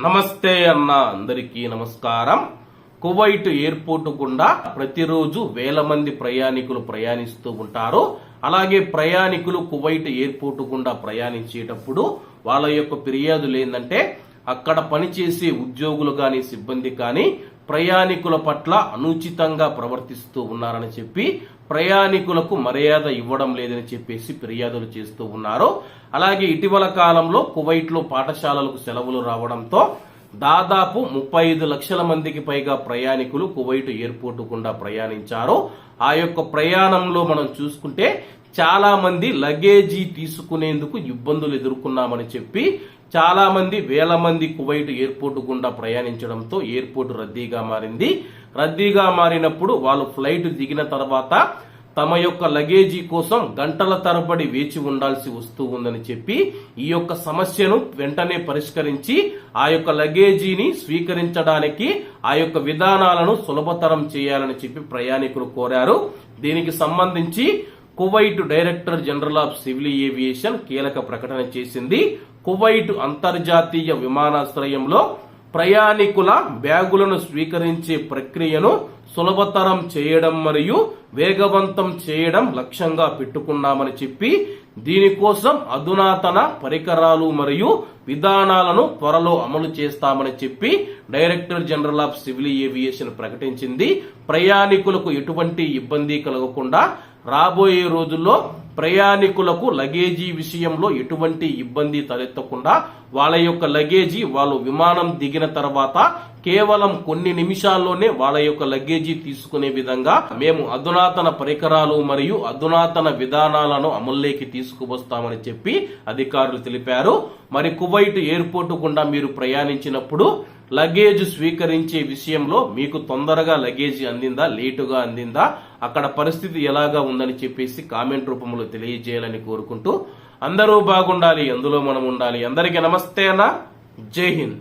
నమస్తే అన్న అందరికీ నమస్కారం. కువైట్ ఎయిర్పోర్ట్ గుండా ప్రతిరోజు వేల మంది ప్రయాణికులు ప్రయాణిస్తూ ఉంటారు. అలాగే ప్రయాణికులు కువైట్ ఎయిర్పోర్ట్ గుండా ప్రయాణించేటప్పుడు వాళ్ళ యొక్క ఫిర్యాదులు ఏంటంటే అక్కడ పనిచేసే ఉద్యోగులు గాని సిబ్బంది కానీ ప్రయాణికుల పట్ల అనుచితంగా ప్రవర్తిస్తూ ఉన్నారని చెప్పి ప్రయాణికులకు మర్యాద ఇవ్వడం లేదని చెప్పేసి ఫిర్యాదులు చేస్తూ ఉన్నారు. అలాగే ఇటీవల కాలంలో కువైట్లో పాఠశాలలకు సెలవులు రావడంతో దాదాపు ముప్పై ఐదు లక్షల మందికి పైగా ప్రయాణికులు కువైట్ ఎయిర్పోర్టు గుండా ప్రయాణించారు ఆ యొక్క ప్రయాణంలో మనం చూసుకుంటే చాలా మంది లగేజీ తీసుకునేందుకు ఇబ్బందులు ఎదుర్కొన్నామని చెప్పి చాలా మంది వేల మంది కువైట్ ఎయిర్పోర్ట్ గుండా ప్రయాణించడంతో ఎయిర్పోర్ట్ రద్దీగా మారింది. రద్దీగా మారినప్పుడు వాళ్ళు ఫ్లైట్ దిగిన తర్వాత తమ యొక్క లగేజీ కోసం గంటల తరబడి వేచి ఉండాల్సి వస్తూ ఉందని చెప్పి ఈ యొక్క సమస్యను వెంటనే పరిష్కరించి ఆ యొక్క లగేజీని స్వీకరించడానికి ఆ యొక్క విధానాలను సులభతరం చేయాలని చెప్పి ప్రయాణికులు కోరారు. దీనికి సంబంధించి Kuwait director general of civil aviation కీలక ప్రకటన చేసింది. కువైట్ అంతర్జాతీయ విమానాశ్రయంలో ప్రయాణికుల బ్యాగులను స్వీకరించే ప్రక్రియను సులభతరం చేయడం మరియు వేగవంతం చేయడం లక్ష్యంగా పెట్టుకున్నామని చెప్పి దీనికోసం అధునాతన పరికరాలు మరియు విధానాలను త్వరలో అమలు చేస్తామని చెప్పి director general of civil aviation ప్రకటించింది. ప్రయాణికులకు ఎటువంటి ఇబ్బంది కలగకుండా రాబోయే రోజుల్లో ప్రయాణికులకు లగేజీ విషయంలో ఎటువంటి ఇబ్బంది తలెత్తకుండా వాళ్ళ యొక్క లగేజీ వాళ్ళు విమానం దిగిన తర్వాత కేవలం కొన్ని నిమిషాల్లోనే వాళ్ళ యొక్క లగేజీ తీసుకునే విధంగా మేము అధునాతన పరికరాలు మరియు అధునాతన విధానాలను అమల్లోకి తీసుకువస్తామని చెప్పి అధికారులు తెలిపారు. మరి కువైట్ ఎయిర్పోర్టు గుండా మీరు ప్రయాణించినప్పుడు లగేజ్ స్వీకరించే విషయంలో మీకు తొందరగా లగేజ్ అందిందా లేటుగా అందిందా అక్కడ పరిస్థితి ఎలాగా ఉందని చెప్పేసి కామెంట్ రూపంలో తెలియజేయాలని కోరుకుంటూ అందరూ బాగుండాలి అందులో మనం ఉండాలి. అందరికీ నమస్తే అన్న. జై హింద్.